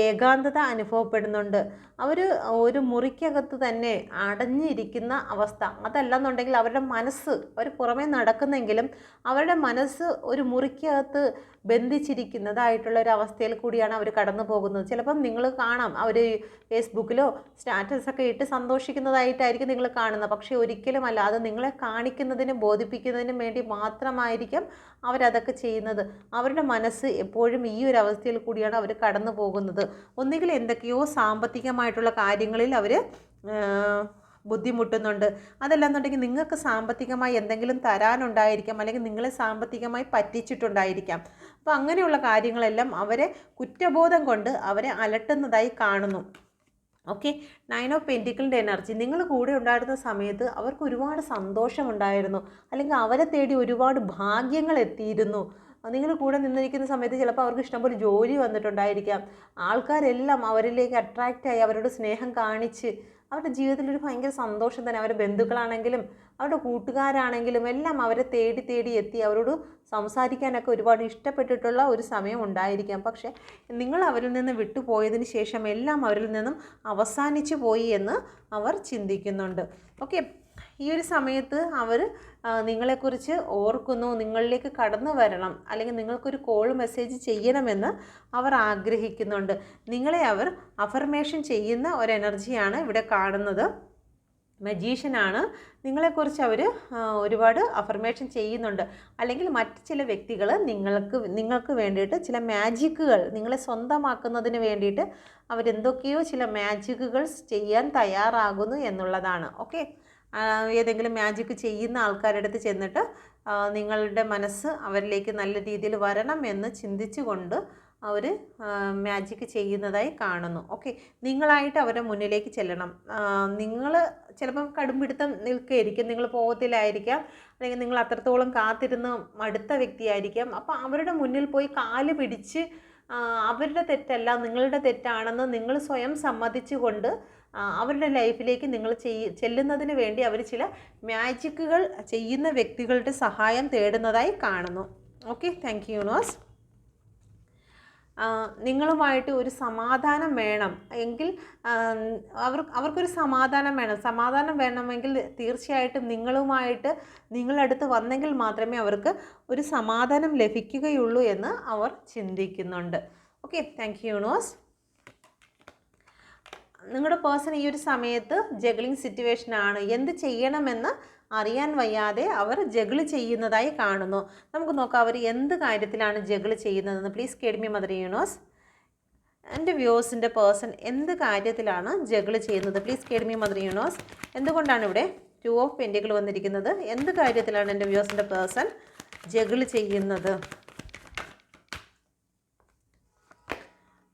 ഏകാന്തത അനുഭവപ്പെടുന്നുണ്ട്. അവർ ഒരു മുറിക്കകത്ത് തന്നെ അടഞ്ഞിരിക്കുന്ന അവസ്ഥ. അതല്ലെന്നുണ്ടെങ്കിൽ അവരുടെ മനസ്സ് അവർ പുറമേ നടക്കുന്നെങ്കിലും അവരുടെ മനസ്സ് ഒരു മുറിക്കകത്ത് ബന്ധിച്ചിരിക്കുന്നതായിട്ടുള്ള ഒരു അവസ്ഥയിൽ കൂടിയാണ് അവർ കടന്നു പോകുന്നത്. ചിലപ്പം നിങ്ങൾ കാണാം അവർ ഫേസ്ബുക്കിലോ സ്റ്റാറ്റസൊക്കെ ഇട്ട് സന്തോഷിക്കുന്നതായിട്ടായിരിക്കും നിങ്ങൾ കാണുന്നത്. പക്ഷേ ഒരിക്കലും അല്ല അത് നിങ്ങളെ കാണിക്കുന്നതിനും ബോധിപ്പിക്കുന്നതിനും വേണ്ടി മാത്രമായിരിക്കും അവരതൊക്കെ ചെയ്യുന്നത്. അവരുടെ മനസ്സ് എപ്പോഴും ഈ ഒരു അവസ്ഥയിൽ കൂടിയാണ് അവർ കടന്നു പോകുന്നത്. ഒന്നുകിൽ എന്തൊക്കെയോ സാമ്പത്തികമായിട്ടുള്ള കാര്യങ്ങളിൽ അവർ ബുദ്ധിമുട്ടുന്നുണ്ട്. അതല്ലാന്നുണ്ടെങ്കിൽ നിങ്ങൾക്ക് സാമ്പത്തികമായി എന്തെങ്കിലും തരാനുണ്ടായിരിക്കാം അല്ലെങ്കിൽ നിങ്ങളെ സാമ്പത്തികമായി പറ്റിച്ചിട്ടുണ്ടായിരിക്കാം. അപ്പോൾ അങ്ങനെയുള്ള കാര്യങ്ങളെല്ലാം അവരെ കുറ്റബോധം കൊണ്ട് അവരെ അലട്ടുന്നതായി കാണുന്നു. ഓക്കെ? നയൻ ഓഫ് പെന്റിക്കിളിന്റെ എനർജി നിങ്ങൾ കൂടെ ഉണ്ടായിരുന്ന സമയത്ത് അവർക്ക് ഒരുപാട് സന്തോഷമുണ്ടായിരുന്നു. അല്ലെങ്കിൽ അവരെ തേടി ഒരുപാട് ഭാഗ്യങ്ങൾ എത്തിയിരുന്നു. നിങ്ങൾ കൂടെ നിന്നിരിക്കുന്ന സമയത്ത് ചിലപ്പോൾ അവർക്ക് ഇഷ്ടംപോലെ ജോലി വന്നിട്ടുണ്ടായിരിക്കാം. ആൾക്കാരെല്ലാം അവരിലേക്ക് അട്രാക്റ്റായി അവരോട് സ്നേഹം കാണിച്ച് അവരുടെ ജീവിതത്തിൽ ഒരു ഭയങ്കര സന്തോഷം തന്നെ. അവരുടെ ബന്ധുക്കളാണെങ്കിലും അവരുടെ കൂട്ടുകാരാണെങ്കിലും എല്ലാം അവരെ തേടി തേടി എത്തി അവരോട് സംസാരിക്കാനൊക്കെ ഒരുപാട് ഇഷ്ടപ്പെട്ടിട്ടുള്ള ഒരു സമയം ഉണ്ടായിരിക്കാം. പക്ഷേ നിങ്ങൾ അവരിൽ നിന്ന് വിട്ടുപോയതിന് ശേഷം എല്ലാം അവരിൽ നിന്നും അവസാനിച്ചു പോയി എന്ന് അവർ ചിന്തിക്കുന്നുണ്ട്. ഓക്കെ ഈ ഒരു സമയത്ത് അവർ നിങ്ങളെക്കുറിച്ച് ഓർക്കുന്നു നിങ്ങളിലേക്ക് കടന്നു വരണം അല്ലെങ്കിൽ നിങ്ങൾക്കൊരു കോൾ മെസ്സേജ് ചെയ്യണമെന്ന് അവർ ആഗ്രഹിക്കുന്നുണ്ട്. നിങ്ങളെ അവർ അഫർമേഷൻ ചെയ്യുന്ന ഒരു എനർജിയാണ് ഇവിടെ കാണുന്നത്. മജീഷ്യനാണ് നിങ്ങളെക്കുറിച്ച് അവർ ഒരുപാട് അഫർമേഷൻ ചെയ്യുന്നുണ്ട്. അല്ലെങ്കിൽ മറ്റ് ചില വ്യക്തികൾ നിങ്ങൾക്ക് നിങ്ങൾക്ക് വേണ്ടിയിട്ട് ചില മാജിക്കുകൾ നിങ്ങളെ സ്വന്തമാക്കുന്നതിന് വേണ്ടിയിട്ട് അവരെന്തൊക്കെയോ ചില മാജിക്കുകൾ ചെയ്യാൻ തയ്യാറാകുന്നു എന്നുള്ളതാണ്. ഓക്കെ ഏതെങ്കിലും മാജിക് ചെയ്യുന്ന ആൾക്കാരുടെ അടുത്ത് ചെന്നിട്ട് നിങ്ങളുടെ മനസ്സ് അവരിലേക്ക് നല്ല രീതിയിൽ വരണം എന്ന് ചിന്തിച്ചുകൊണ്ട് അവർ മാജിക് ചെയ്യുന്നതായി കാണുന്നു. ഓക്കെ നിങ്ങളായിട്ട് അവരുടെ മുന്നിലേക്ക് ചെല്ലണം. നിങ്ങൾ ചിലപ്പം കടുംപിടുത്തം നിൽക്കുകയായിരിക്കും. നിങ്ങൾ പോകത്തിലായിരിക്കാം അല്ലെങ്കിൽ നിങ്ങൾ അത്രത്തോളം കാത്തിരുന്ന് അടുത്ത വ്യക്തിയായിരിക്കാം. അപ്പോൾ അവരുടെ മുന്നിൽ പോയി കാൽ പിടിച്ച് അവരുടെ തെറ്റല്ല നിങ്ങളുടെ തെറ്റാണെന്ന് നിങ്ങൾ സ്വയം സമ്മതിച്ചുകൊണ്ട് അവരുടെ ലൈഫിലേക്ക് നിങ്ങൾ ചെയ് ചെല്ലുന്നതിന് വേണ്ടി അവർ ചില മാജിക്കുകൾ ചെയ്യുന്ന വ്യക്തികളുടെ സഹായം തേടുന്നതായി കാണുന്നു. ഓക്കെ താങ്ക് യു യൂണിവേഴ്സ് നിങ്ങളുമായിട്ട് ഒരു സമാധാനം വേണം എങ്കിൽ അവർ അവർക്കൊരു സമാധാനം വേണം. സമാധാനം വേണമെങ്കിൽ തീർച്ചയായിട്ടും നിങ്ങളുമായിട്ട് നിങ്ങളടുത്ത് വന്നെങ്കിൽ മാത്രമേ അവർക്ക് ഒരു സമാധാനം ലഭിക്കുകയുള്ളൂ എന്ന് അവർ ചിന്തിക്കുന്നുണ്ട്. ഓക്കെ താങ്ക് യു യൂണിവേഴ്സ് നിങ്ങളുടെ പേഴ്സൺ ഈ ഒരു സമയത്ത് ജഗ്ലിംഗ് സിറ്റുവേഷനാണ് എന്ത് ചെയ്യണമെന്ന് അറിയാൻ വയ്യാതെ അവർ ജഗിൾ ചെയ്യുന്നതായി കാണുന്നു. നമുക്ക് നോക്കാം അവർ എന്ത് കാര്യത്തിലാണ് ജഗിൾ ചെയ്യുന്നതെന്ന്. പ്ലീസ് കേഡ്മി മദർ യൂണോസ് എന്റെ വ്യൂസിന്റെ പേഴ്സൺ എന്ത് കാര്യത്തിലാണ് ജഗിൾ ചെയ്യുന്നത്? പ്ലീസ് കേഡ്മി മദർ യൂണോസ് എന്തുകൊണ്ടാണ് ഇവിടെ ടു ഓഫ് പെന്റുകൾ വന്നിരിക്കുന്നത്? എന്ത് കാര്യത്തിലാണ് എന്റെ വ്യൂസിന്റെ പേഴ്സൺ ജഗിൾ ചെയ്യുന്നത്?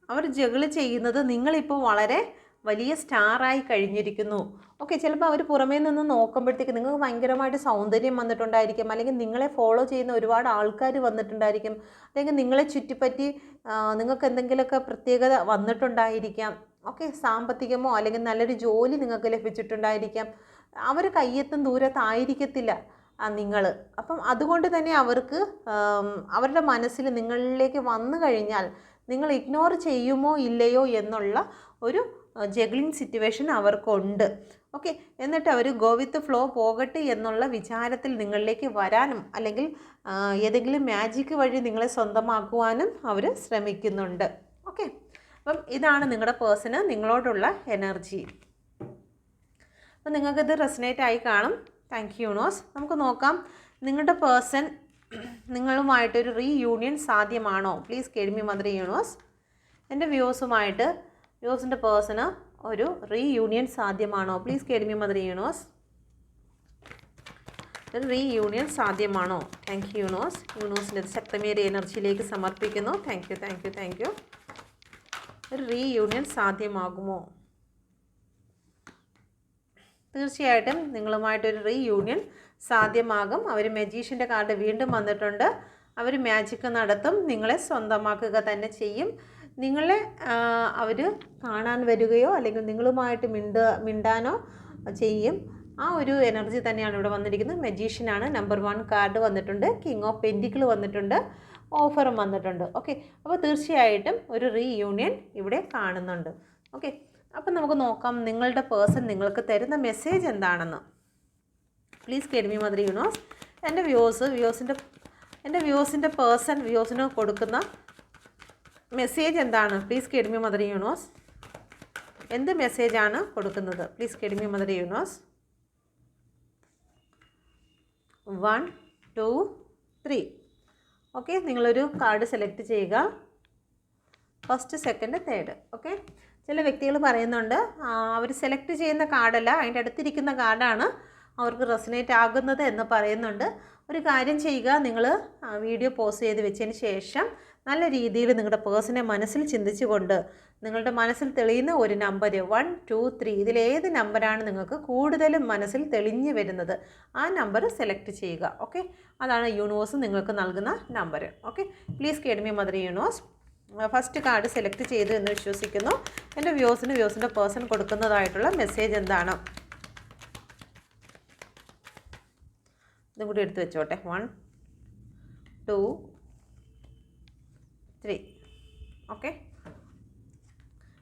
അവർ ജഗിൾ ചെയ്യുന്നത് നിങ്ങളിപ്പോൾ വളരെ വലിയ സ്റ്റാറായി കഴിഞ്ഞിരിക്കുന്നു. ഓക്കെ ചിലപ്പോൾ അവർ പുറമേ നിന്ന് നോക്കുമ്പോഴത്തേക്ക് നിങ്ങൾക്ക് ഭയങ്കരമായിട്ട് സൗന്ദര്യം വന്നിട്ടുണ്ടായിരിക്കും. അല്ലെങ്കിൽ നിങ്ങളെ ഫോളോ ചെയ്യുന്ന ഒരുപാട് ആൾക്കാർ വന്നിട്ടുണ്ടായിരിക്കും. അല്ലെങ്കിൽ നിങ്ങളെ ചുറ്റിപ്പറ്റി നിങ്ങൾക്ക് എന്തെങ്കിലുമൊക്കെ പ്രത്യേകത വന്നിട്ടുണ്ടായിരിക്കാം. ഓക്കെ സാമ്പത്തികമോ അല്ലെങ്കിൽ നല്ലൊരു ജോലി നിങ്ങൾക്ക് ലഭിച്ചിട്ടുണ്ടായിരിക്കാം. അവർ കയ്യെത്തും ദൂരത്തായിരിക്കത്തില്ല നിങ്ങൾ അപ്പം അതുകൊണ്ട് തന്നെ അവർക്ക് അവരുടെ മനസ്സിൽ നിങ്ങളിലേക്ക് വന്നു കഴിഞ്ഞാൽ നിങ്ങൾ ഇഗ്നോർ ചെയ്യുമോ ഇല്ലയോ എന്നുള്ള ഒരു ജഗ്ലിംഗ് സിറ്റുവേഷൻ അവർക്കുണ്ട്. ഓക്കെ എന്നിട്ട് അവർ ഗോ വിത്ത് ഫ്ലോ പോകട്ടെ എന്നുള്ള വിചാരത്തിൽ നിങ്ങളിലേക്ക് വരാനും അല്ലെങ്കിൽ ഏതെങ്കിലും മാജിക് വഴി നിങ്ങളെ സ്വന്തമാക്കുവാനും അവർ ശ്രമിക്കുന്നുണ്ട്. ഓക്കെ അപ്പം ഇതാണ് നിങ്ങളുടെ പേഴ്സണ് നിങ്ങളോടുള്ള എനർജി അപ്പം നിങ്ങൾക്കിത് റെസനേറ്റ് ആയി കാണും. താങ്ക് യു നോസ് നമുക്ക് നോക്കാം. നിങ്ങളുടെ പേഴ്സൺ നിങ്ങളുമായിട്ടൊരു റീ യൂണിയൻ സാധ്യമാണോ? പ്ലീസ് കേൾമി മദർ യൂണോസ് എന്റെ വ്യൂസുമായിട്ട് വ്യൂസിന്റെ പേഴ്സണ് ഒരു റീയൂണിയൻ സാധ്യമാണോ? പ്ലീസ് കേൾമി മദർ യൂണോസ് ഒരു റീയൂണിയൻ സാധ്യമാണോ? താങ്ക് യു യൂണോസ് യൂണോസിന്റെ ശക്തമേറിയ എനർജിയിലേക്ക് സമർപ്പിക്കുന്നു. Thank you thank you thank you ഒരു റീയൂണിയൻ സാധ്യമാകുമോ? തീർച്ചയായിട്ടും നിങ്ങളുമായിട്ടൊരു റീയൂണിയൻ സാധ്യമാകും. അവർ മെജീഷ്യന്റെ കാർഡ് വീണ്ടും വന്നിട്ടുണ്ട്. അവർ മാജിക്ക് നടത്തും. നിങ്ങളെ സ്വന്തമാക്കുക തന്നെ ചെയ്യും. നിങ്ങളെ അവർ കാണാൻ വരികയോ അല്ലെങ്കിൽ നിങ്ങളുമായിട്ട് മിണ്ട മിണ്ടാനോ ചെയ്യും. ആ ഒരു എനർജി തന്നെയാണ് ഇവിടെ വന്നിരിക്കുന്നത്. മെജീഷ്യനാണ് നമ്പർ വൺ കാർഡ് വന്നിട്ടുണ്ട്. കിങ് ഓഫ് പെന്റിക്കിൾ വന്നിട്ടുണ്ട്. ഓഫറും വന്നിട്ടുണ്ട്. ഓക്കെ അപ്പോൾ തീർച്ചയായിട്ടും ഒരു റീയൂണിയൻ ഇവിടെ കാണുന്നുണ്ട്. ഓക്കെ അപ്പം നമുക്ക് നോക്കാം നിങ്ങളുടെ പേഴ്സൺ നിങ്ങൾക്ക് തരുന്ന മെസ്സേജ് എന്താണെന്ന്. പ്ലീസ് കെഡ്മി മദർ യൂണോസ് എന്റെ വ്യൂസ് വ്യൂസിന്റെ എന്റെ വ്യൂസിന്റെ പേഴ്സൺ വ്യൂസിന് കൊടുക്കുന്ന മെസ്സേജ് എന്താണ്? പ്ലീസ് കെഡ്മി മദർ യൂണോസ് എന്ത് മെസ്സേജാണ് കൊടുക്കുന്നത്? Please guide me mother universe one two three okay നിങ്ങളൊരു കാർഡ് സെലക്ട് ചെയ്യുക. ഫസ്റ്റ് സെക്കൻഡ് തേർഡ് ഓക്കെ ചില വ്യക്തികൾ പറയുന്നുണ്ട് അവർ സെലക്ട് ചെയ്യുന്ന കാർഡല്ല അതിന്റെ അടുത്തിരിക്കുന്ന കാർഡാണ് അവർക്ക് റെസിനേറ്റ് ആകുന്നത് എന്ന് പറയുന്നുണ്ട്. ഒരു കാര്യം ചെയ്യുക നിങ്ങൾ വീഡിയോ പോസ് ചെയ്ത് വെച്ചതിന് ശേഷം നല്ല രീതിയിൽ നിങ്ങളുടെ പേഴ്സണെ മനസ്സിൽ ചിന്തിച്ചുകൊണ്ട് നിങ്ങളുടെ മനസ്സിൽ തെളിയുന്ന ഒരു നമ്പർ വൺ ടു ത്രീ ഇതിലേത് നമ്പറാണ് നിങ്ങൾക്ക് കൂടുതലും മനസ്സിൽ തെളിഞ്ഞു വരുന്നത് ആ നമ്പർ സെലക്ട് ചെയ്യുക ഓക്കെ? അതാണ് യൂണിവേഴ്സ് നിങ്ങൾക്ക് നൽകുന്ന number okay? Please guide me mother universe first card select ചെയ്തു എന്ന് വിശ്വസിക്കുന്നു. എന്റെ വ്യൂസിന് വ്യൂസിന്റെ പേഴ്സൺ കൊടുക്കുന്നതായിട്ടുള്ള മെസ്സേജ് എന്താണ്? ഇതും കൂടി എടുത്ത് വെച്ചോട്ടെ. വൺ ടു ത്രീ ഓക്കെ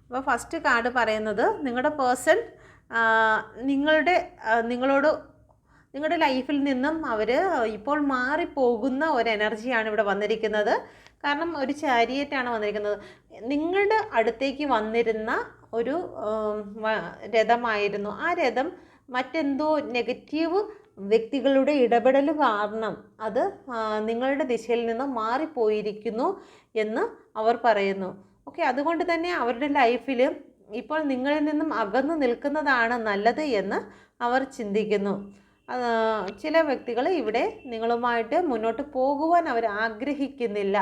അപ്പോൾ ഫസ്റ്റ് കാർഡ് പറയുന്നത് നിങ്ങളുടെ പേഴ്സൺ നിങ്ങളുടെ നിങ്ങളോട് നിങ്ങളുടെ ലൈഫിൽ നിന്നും അവർ ഇപ്പോൾ മാറിപ്പോകുന്ന ഒരു എനർജിയാണ് ഇവിടെ വന്നിരിക്കുന്നത്. കാരണം ഒരു ചാരിയറ്റാണ് വന്നിരിക്കുന്നത്. നിങ്ങളുടെ അടുത്തേക്ക് വന്നിരുന്ന ഒരു രഥമായിരുന്നു. ആ രഥം മറ്റെന്തോ നെഗറ്റീവ് വ്യക്തികളുടെ ഇടപെടൽ കാരണം അത് നിങ്ങളുടെ ദിശയിൽ നിന്ന് മാറിപ്പോയിരിക്കുന്നു എന്ന് അവർ പറയുന്നു. ഓക്കെ അതുകൊണ്ട് തന്നെ അവരുടെ ലൈഫിൽ ഇപ്പോൾ നിങ്ങളിൽ നിന്നും അകന്നു നിൽക്കുന്നതാണ് നല്ലത് എന്ന് അവർ ചിന്തിക്കുന്നു. ചില വ്യക്തികൾ ഇവിടെ നിങ്ങളുമായിട്ട് മുന്നോട്ട് പോകുവാൻ അവർ ആഗ്രഹിക്കുന്നില്ല.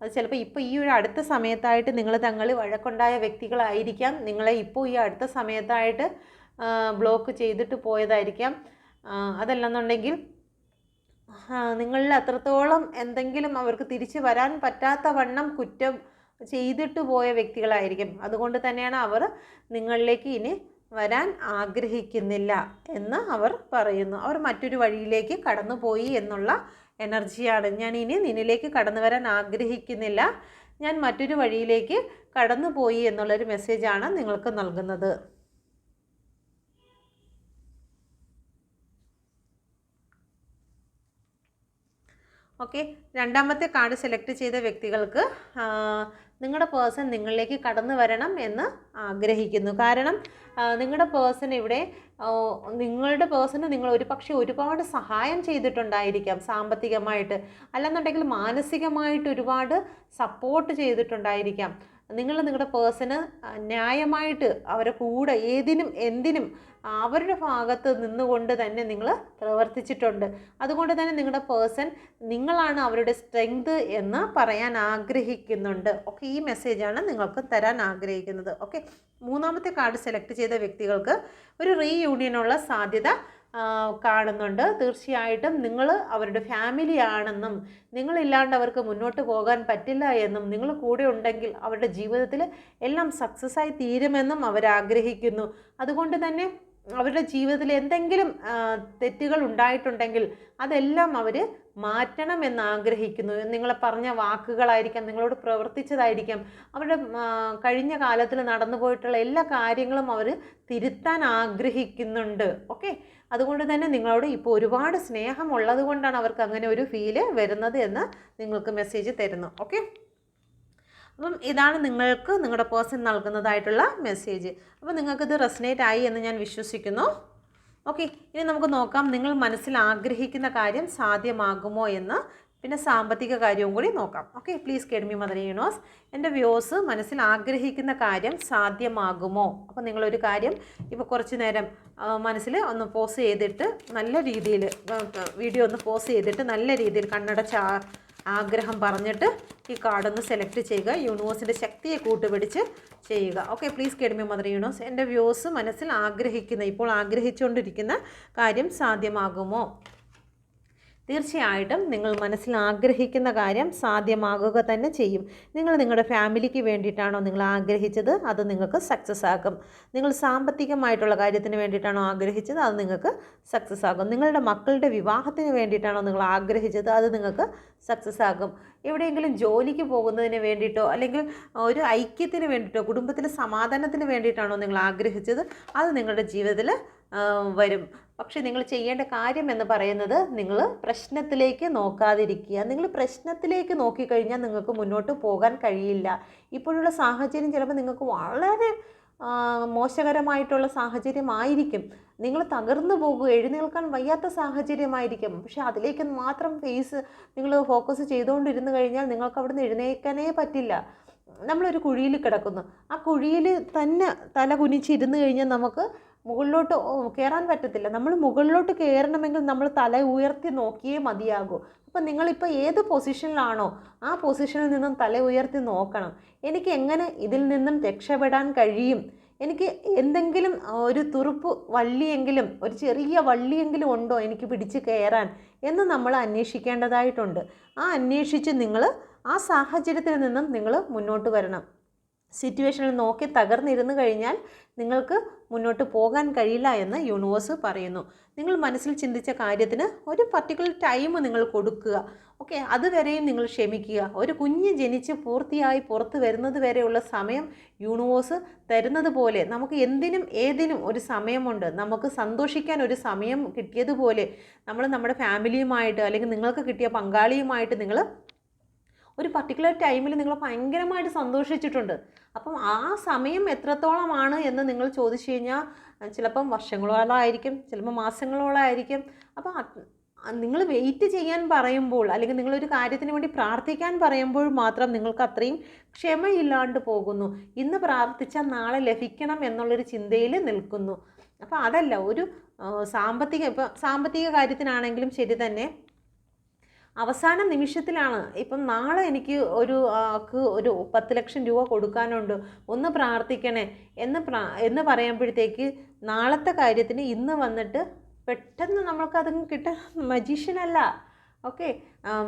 അത് ചിലപ്പോൾ ഇപ്പോൾ ഈ ഒരു അടുത്ത സമയത്തായിട്ട് നിങ്ങൾ തങ്ങൾ വഴക്കുണ്ടായ വ്യക്തികളായിരിക്കാം. നിങ്ങളെ ഇപ്പോൾ ഈ അടുത്ത സമയത്തായിട്ട് ബ്ലോക്ക് ചെയ്തിട്ട് പോയതായിരിക്കാം. അതല്ലെന്നുണ്ടെങ്കിൽ നിങ്ങളിൽ അത്രത്തോളം എന്തെങ്കിലും അവർക്ക് തിരിച്ചു വരാൻ പറ്റാത്ത വണ്ണം കുറ്റം ചെയ്തിട്ട് പോയ വ്യക്തികളായിരിക്കും. അതുകൊണ്ട് തന്നെയാണ് അവർ നിങ്ങളിലേക്ക് ഇനി വരാൻ ആഗ്രഹിക്കുന്നില്ല എന്ന് അവർ പറയുന്നു. അവർ മറ്റൊരു വഴിയിലേക്ക് കടന്നുപോയി എന്നുള്ള എനർജിയാണ്. ഞാൻ ഇനി നിന്നിലേക്ക് കടന്നു വരാൻ ആഗ്രഹിക്കുന്നില്ല. ഞാൻ മറ്റൊരു വഴിയിലേക്ക് കടന്നുപോയി എന്നുള്ളൊരു മെസ്സേജാണ് നിങ്ങൾക്ക് നൽകുന്നത്. ഓക്കെ? രണ്ടാമത്തെ കാർഡ് സെലക്ട് ചെയ്ത വ്യക്തികൾക്ക് നിങ്ങളുടെ പേഴ്സൺ നിങ്ങളിലേക്ക് കടന്നു വരണം എന്ന് ആഗ്രഹിക്കുന്നു. കാരണം നിങ്ങളുടെ പേഴ്സൺ ഇവിടെ നിങ്ങളുടെ പേഴ്സണ് നിങ്ങൾ ഒരു പക്ഷേ ഒരുപാട് സഹായം ചെയ്തിട്ടുണ്ടായിരിക്കാം സാമ്പത്തികമായിട്ട്. അല്ലെന്നുണ്ടെങ്കിൽ മാനസികമായിട്ട് ഒരുപാട് സപ്പോർട്ട് ചെയ്തിട്ടുണ്ടായിരിക്കാം. നിങ്ങൾ നിങ്ങളുടെ പേഴ്സണ് ന്യായമായിട്ട് അവരെ കൂടെ ഏതിനും എന്തിനും അവരുടെ ഭാഗത്ത് നിന്നുകൊണ്ട് തന്നെ നിങ്ങൾ പ്രവർത്തിച്ചിട്ടുണ്ട്. അതുകൊണ്ട് തന്നെ നിങ്ങളുടെ പേഴ്സൺ നിങ്ങളാണ് അവരുടെ സ്ട്രെങ്ത് എന്ന് പറയാൻ ആഗ്രഹിക്കുന്നുണ്ട്. ഓക്കെ ഈ മെസ്സേജാണ് നിങ്ങൾക്ക് തരാൻ ആഗ്രഹിക്കുന്നത്. ഓക്കെ മൂന്നാമത്തെ കാർഡ് സെലക്ട് ചെയ്ത വ്യക്തികൾക്ക് ഒരു റീയൂണിയനുള്ള സാധ്യത കാണുന്നുണ്ട്. തീർച്ചയായിട്ടും നിങ്ങൾ അവരുടെ ഫാമിലി ആണെന്നും നിങ്ങളില്ലാണ്ട് അവർക്ക് മുന്നോട്ട് പോകാൻ പറ്റില്ല എന്നും നിങ്ങൾ കൂടെ ഉണ്ടെങ്കിൽ അവരുടെ ജീവിതത്തിൽ എല്ലാം സക്സസ്സായി തീരുമെന്നും അവർ ആഗ്രഹിക്കുന്നു. അതുകൊണ്ട് തന്നെ അവരുടെ ജീവിതത്തിൽ എന്തെങ്കിലും തെറ്റുകൾ ഉണ്ടായിട്ടുണ്ടെങ്കിൽ അതെല്ലാം അവർ മാറ്റണമെന്ന് ആഗ്രഹിക്കുന്നു നിങ്ങളെ പറഞ്ഞ വാക്കുകളായിരിക്കാം നിങ്ങളോട് പ്രവർത്തിച്ചതായിരിക്കാം. അവരുടെ കഴിഞ്ഞ കാലത്തിൽ നടന്നു പോയിട്ടുള്ള എല്ലാ കാര്യങ്ങളും അവർ തിരുത്താൻ ആഗ്രഹിക്കുന്നുണ്ട്. ഓക്കെ? അതുകൊണ്ട് തന്നെ നിങ്ങളോട് ഇപ്പോൾ ഒരുപാട് സ്നേഹമുള്ളത് കൊണ്ടാണ് അവർക്ക് അങ്ങനെ ഒരു ഫീൽ വരുന്നത് എന്ന് നിങ്ങൾക്ക് മെസ്സേജ് തരുന്നു. ഓക്കെ? അപ്പം ഇതാണ് നിങ്ങൾക്ക് നിങ്ങളുടെ പേഴ്സൺ നൽകുന്നതായിട്ടുള്ള മെസ്സേജ് അപ്പോൾ നിങ്ങൾക്കിത് റെസനേറ്റ് ആയി എന്ന് ഞാൻ വിശ്വസിക്കുന്നു. ഓക്കെ ഇനി നമുക്ക് നോക്കാം നിങ്ങൾ മനസ്സിൽ ആഗ്രഹിക്കുന്ന കാര്യം സാധ്യമാകുമോ എന്ന്. പിന്നെ സാമ്പത്തിക കാര്യവും കൂടി നോക്കാം. Okay please guide me mother universe എന്റെ വ്യൂസ് മനസ്സിൽ ആഗ്രഹിക്കുന്ന കാര്യം സാധ്യമാകുമോ? അപ്പോൾ നിങ്ങളൊരു കാര്യം ഇപ്പോൾ കുറച്ച് നേരം മനസ്സിൽ ഒന്ന് പോസ് ചെയ്തിട്ട് നല്ല രീതിയിൽ വീഡിയോ ഒന്ന് പോസ് ചെയ്തിട്ട് നല്ല രീതിയിൽ കണ്ണടച്ച ആഗ്രഹം പറഞ്ഞിട്ട് ഈ കാർഡൊന്ന് സെലക്ട് ചെയ്യുക. യൂണിവേഴ്സിന്റെ ശക്തിയെ കൂട്ടുപിടിച്ച് ചെയ്യുക. Okay please guide me mother universe. എന്റെ വ്യൂസ് മനസ്സിൽ ആഗ്രഹിക്കുന്ന ഇപ്പോൾ ആഗ്രഹിച്ചുകൊണ്ടിരിക്കുന്ന കാര്യം സാധ്യമാകുമോ? തീർച്ചയായിട്ടും നിങ്ങൾ മനസ്സിൽ ആഗ്രഹിക്കുന്ന കാര്യം സാധ്യമാകുക തന്നെ ചെയ്യും. നിങ്ങൾ നിങ്ങളുടെ ഫാമിലിക്ക് വേണ്ടിയിട്ടാണോ നിങ്ങൾ ആഗ്രഹിച്ചത്? അത് നിങ്ങൾക്ക് സക്സസ് ആകും നിങ്ങൾ സാമ്പത്തികമായിട്ടുള്ള കാര്യത്തിന് വേണ്ടിയിട്ടാണോ ആഗ്രഹിച്ചത്? അത് നിങ്ങൾക്ക് സക്സസ് ആകും നിങ്ങളുടെ മക്കളുടെ വിവാഹത്തിന് വേണ്ടിയിട്ടാണോ നിങ്ങൾ ആഗ്രഹിച്ചത്? അത് നിങ്ങൾക്ക് സക്സസ് ആകും എവിടെയെങ്കിലും ജോലിക്ക് പോകുന്നതിന് വേണ്ടിയിട്ടോ അല്ലെങ്കിൽ ഒരു ഐക്യത്തിന് വേണ്ടിയിട്ടോ കുടുംബത്തിലെ സമാധാനത്തിന് വേണ്ടിയിട്ടാണോ നിങ്ങൾ ആഗ്രഹിച്ചത്? അത് നിങ്ങളുടെ ജീവിതത്തിൽ വരും. പക്ഷെ നിങ്ങൾ ചെയ്യേണ്ട കാര്യം എന്ന് പറയുന്നത് നിങ്ങൾ പ്രശ്നത്തിലേക്ക് നോക്കാതിരിക്കുക. നിങ്ങൾ പ്രശ്നത്തിലേക്ക് നോക്കിക്കഴിഞ്ഞാൽ നിങ്ങൾക്ക് മുന്നോട്ട് പോകാൻ കഴിയില്ല. ഇപ്പോഴുള്ള സാഹചര്യം ചിലപ്പോൾ നിങ്ങൾക്ക് വളരെ മോശകരമായിട്ടുള്ള സാഹചര്യമായിരിക്കും. നിങ്ങൾ തകർന്നു പോകുക എഴുന്നേൽക്കാൻ വയ്യാത്ത സാഹചര്യമായിരിക്കും. പക്ഷേ അതിലേക്ക് മാത്രം ഫേസ് നിങ്ങൾ ഫോക്കസ് ചെയ്തുകൊണ്ടിരുന്നു കഴിഞ്ഞാൽ നിങ്ങൾക്ക് അവിടുന്ന് എഴുന്നേൽക്കാനേ പറ്റില്ല. നമ്മളൊരു കുഴിയിൽ കിടക്കുന്നു. ആ കുഴിയിൽ തന്നെ തല കുനിച്ചിരുന്ന് കഴിഞ്ഞാൽ നമുക്ക് മുകളിലോട്ട് കയറാൻ പറ്റത്തില്ല. നമ്മൾ മുകളിലോട്ട് കയറണമെങ്കിൽ നമ്മൾ തല ഉയർത്തി നോക്കിയേ മതിയാകൂ. അപ്പം നിങ്ങളിപ്പോൾ ഏത് പൊസിഷനിലാണോ ആ പൊസിഷനിൽ നിന്നും തല ഉയർത്തി നോക്കണം. എനിക്ക് എങ്ങനെ ഇതിൽ നിന്നും രക്ഷപ്പെടാൻ കഴിയും? എനിക്ക് എന്തെങ്കിലും ഒരു തുറുപ്പ് വള്ളിയെങ്കിലും ഒരു ചെറിയ വള്ളിയെങ്കിലും ഉണ്ടോ എനിക്ക് പിടിച്ച് കയറാൻ എന്ന് നമ്മൾ അന്വേഷിക്കേണ്ടതായിട്ടുണ്ട്. ആ അന്വേഷിച്ച് നിങ്ങൾ ആ സാഹചര്യത്തിൽ നിന്നും നിങ്ങൾ മുന്നോട്ട് വരണം. സിറ്റുവേഷനിൽ നോക്കി തകർന്നിരുന്നു കഴിഞ്ഞാൽ നിങ്ങൾക്ക് മുന്നോട്ട് പോകാൻ കഴിയില്ല എന്ന് യൂണിവേഴ്സ് പറയുന്നു. നിങ്ങൾ മനസ്സിൽ ചിന്തിച്ച കാര്യത്തിന് ഒരു പർട്ടിക്കുലർ ടൈം നിങ്ങൾ കൊടുക്കുക. ഓക്കെ അതുവരെയും നിങ്ങൾ ക്ഷമിക്കുക. ഒരു കുഞ്ഞ് ജനിച്ച് പൂർത്തിയായി പുറത്ത് വരുന്നത് വരെയുള്ള സമയം യൂണിവേഴ്സ് തരുന്നത് പോലെ നമുക്ക് എന്തിനും ഏതിനും ഒരു സമയമുണ്ട്. നമുക്ക് സന്തോഷിക്കാൻ ഒരു സമയം കിട്ടിയതുപോലെ നമ്മൾ നമ്മുടെ ഫാമിലിയുമായിട്ട് അല്ലെങ്കിൽ നിങ്ങൾക്ക് കിട്ടിയ പങ്കാളിയുമായിട്ട് നിങ്ങൾ ഒരു പർട്ടിക്കുലർ ടൈമിൽ നിങ്ങൾ ഭയങ്കരമായിട്ട് സന്തോഷിച്ചിട്ടുണ്ട്. അപ്പം ആ സമയം എത്രത്തോളമാണ് എന്ന് നിങ്ങൾ ചോദിച്ചു കഴിഞ്ഞാൽ ചിലപ്പം വർഷങ്ങളോളമായിരിക്കും ചിലപ്പോൾ മാസങ്ങളോളമായിരിക്കും അപ്പം നിങ്ങൾ വെയിറ്റ് ചെയ്യാൻ പറയുമ്പോൾ അല്ലെങ്കിൽ നിങ്ങളൊരു കാര്യത്തിന് വേണ്ടി പ്രാർത്ഥിക്കാൻ പറയുമ്പോൾ മാത്രം നിങ്ങൾക്ക് അത്രയും ക്ഷമയില്ലാണ്ട് പോകുന്നു. ഇന്ന് പ്രാർത്ഥിച്ചാൽ നാളെ ലഭിക്കണം എന്നുള്ളൊരു ചിന്തയിൽ നിൽക്കുന്നു. അപ്പോൾ അതല്ല ഒരു സാമ്പത്തിക ഇപ്പം സാമ്പത്തിക കാര്യത്തിനാണെങ്കിലും ശരി തന്നെ അവസാന നിമിഷത്തിലാണ്. ഇപ്പം നാളെ എനിക്ക് ഒരു ഒരു പത്ത് ലക്ഷം രൂപ കൊടുക്കാനുണ്ട്. ഒന്ന് പ്രാർത്ഥിക്കണേ എന്ന് പ്രാ എന്ന് പറയുമ്പോഴത്തേക്ക് നാളത്തെ കാര്യത്തിന് ഇന്ന് വന്നിട്ട് പെട്ടെന്ന് നമ്മൾക്കത് കിട്ടാൻ മജീഷ്യനല്ല. ഓക്കെ?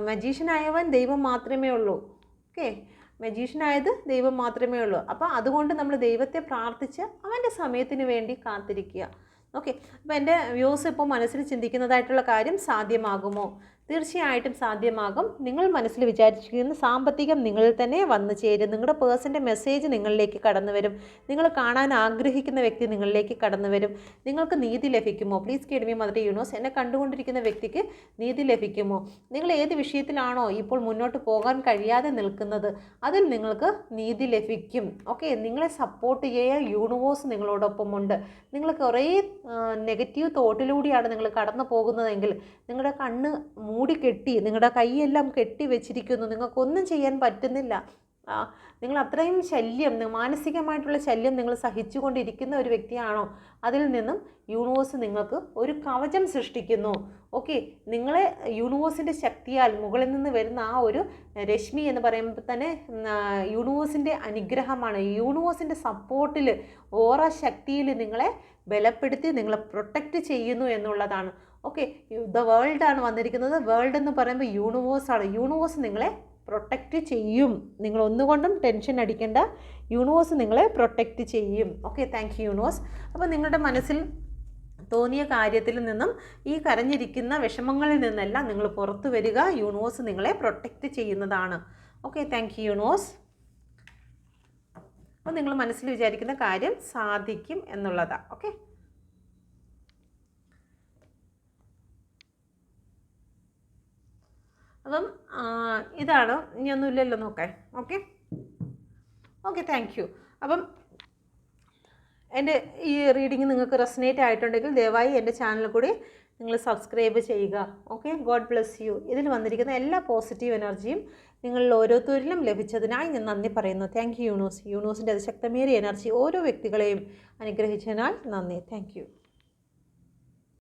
മജീഷ്യനായവൻ ദൈവം മാത്രമേ ഉള്ളൂ. ഓക്കെ? മജീഷ്യനായത് ദൈവം മാത്രമേ ഉള്ളൂ. അപ്പോൾ അതുകൊണ്ട് നമ്മൾ ദൈവത്തെ പ്രാർത്ഥിച്ച് അവന്റെ സമയത്തിന് വേണ്ടി കാത്തിരിക്കുക. ഓക്കെ? അപ്പോൾ എന്റെ വ്യൂസ് ഇപ്പോൾ മനസ്സിൽ ചിന്തിക്കുന്നതായിട്ടുള്ള കാര്യം സാധ്യമാകുമോ? തീർച്ചയായിട്ടും സാധ്യമാകും. നിങ്ങൾ മനസ്സിൽ വിചാരിച്ചിരിക്കുന്ന സാമ്പത്തികം നിങ്ങളിൽ തന്നെ വന്നു ചേരും. നിങ്ങളുടെ പേഴ്സന്റെ മെസ്സേജ് നിങ്ങളിലേക്ക് കടന്നു വരും. നിങ്ങൾ കാണാൻ ആഗ്രഹിക്കുന്ന വ്യക്തി നിങ്ങളിലേക്ക് കടന്നു വരും. നിങ്ങൾക്ക് നീതി ലഭിക്കുമോ? പ്ലീസ് കേഡ്മി മദർ യൂണിവേഴ്സ് എന്നെ കണ്ടുകൊണ്ടിരിക്കുന്ന വ്യക്തിക്ക് നീതി ലഭിക്കുമോ? നിങ്ങൾ ഏത് വിഷയത്തിലാണോ ഇപ്പോൾ മുന്നോട്ട് പോകാൻ കഴിയാതെ നിൽക്കുന്നത് അതിൽ നിങ്ങൾക്ക് നീതി ലഭിക്കും. ഓക്കെ നിങ്ങളെ സപ്പോർട്ട് ചെയ്യാൻ യൂണിവേഴ്സ് നിങ്ങളോടൊപ്പമുണ്ട്. നിങ്ങൾ കുറേ നെഗറ്റീവ് തോട്ടിലൂടെയാണ് നിങ്ങൾ കടന്നു പോകുന്നതെങ്കിൽ നിങ്ങളുടെ കണ്ണ് മൂടി കെട്ടി നിങ്ങളുടെ കൈയെല്ലാം കെട്ടി വെച്ചിരിക്കുന്നു. നിങ്ങൾക്കൊന്നും ചെയ്യാൻ പറ്റുന്നില്ല. നിങ്ങൾ അത്രയും ശല്യം മാനസികമായിട്ടുള്ള ശല്യം നിങ്ങൾ സഹിച്ചുകൊണ്ടിരിക്കുന്ന ഒരു വ്യക്തിയാണോ? അതിൽ നിന്നും യൂണിവേഴ്സ് നിങ്ങൾക്ക് ഒരു കവചം സൃഷ്ടിക്കുന്നു. ഓക്കെ നിങ്ങളെ യൂണിവേഴ്സിന്റെ ശക്തിയാൽ മുകളിൽ നിന്ന് വരുന്ന ആ ഒരു രശ്മി എന്ന് പറയുമ്പോൾ തന്നെ യൂണിവേഴ്സിന്റെ അനുഗ്രഹമാണ്. യൂണിവേഴ്സിന്റെ സപ്പോർട്ടിൽ ഓറ ശക്തിയിൽ നിങ്ങളെ ബലപ്പെടുത്തി നിങ്ങളെ പ്രൊട്ടക്റ്റ് ചെയ്യുന്നു എന്നുള്ളതാണ്. ഓക്കെ ദ വേൾഡ് ആണ് വന്നിരിക്കുന്നത്. വേൾഡ് എന്ന് പറയുമ്പോൾ യൂണിവേഴ്സാണ് യൂണിവേഴ്സ് നിങ്ങളെ പ്രൊട്ടക്റ്റ് ചെയ്യും. നിങ്ങൾ ഒന്നുകൊണ്ടും ടെൻഷൻ അടിക്കേണ്ട. യൂണിവേഴ്സ് നിങ്ങളെ പ്രൊട്ടക്റ്റ് ചെയ്യും. ഓക്കെ താങ്ക് യു യൂണിവേഴ്സ് അപ്പോൾ നിങ്ങളുടെ മനസ്സിൽ തോന്നിയ കാര്യത്തിൽ നിന്നും ഈ കരഞ്ഞിരിക്കുന്ന വിഷമങ്ങളിൽ നിന്നെല്ലാം നിങ്ങൾ പുറത്തു വരിക. യൂണിവേഴ്സ് നിങ്ങളെ പ്രൊട്ടക്റ്റ് ചെയ്യുന്നതാണ്. ഓക്കെ താങ്ക് യു യൂണിവേഴ്സ് അപ്പോൾ നിങ്ങൾ മനസ്സിൽ വിചാരിക്കുന്ന കാര്യം സാധിക്കും എന്നുള്ളതാണ് ഓക്കെ അപ്പം ഇതാണ്. ഇനിയൊന്നുമില്ലല്ലോ നോക്കാൻ. ഓക്കെ ഓക്കെ താങ്ക് യു അപ്പം എന്റെ ഈ റീഡിങ് നിങ്ങൾക്ക് റെസനേറ്റ് ആയിട്ടുണ്ടെങ്കിൽ ദയവായി എന്റെ ചാനൽ കൂടി നിങ്ങൾ സബ്സ്ക്രൈബ് ചെയ്യുക. ഓക്കെ ഗോഡ് ബ്ലെസ് യു ഇതിൽ വന്നിരിക്കുന്ന എല്ലാ പോസിറ്റീവ് എനർജിയും നിങ്ങളിൽ ഓരോരുത്തരിലും ലഭിച്ചതിനായി ഞാൻ നന്ദി പറയുന്നു. താങ്ക് യു യൂണൂസ് യൂണൂസിന്റെ അതിശക്തമേറിയ എനർജി ഓരോ വ്യക്തികളെയും അനുഗ്രഹിച്ചതിനാൽ നന്ദി. താങ്ക്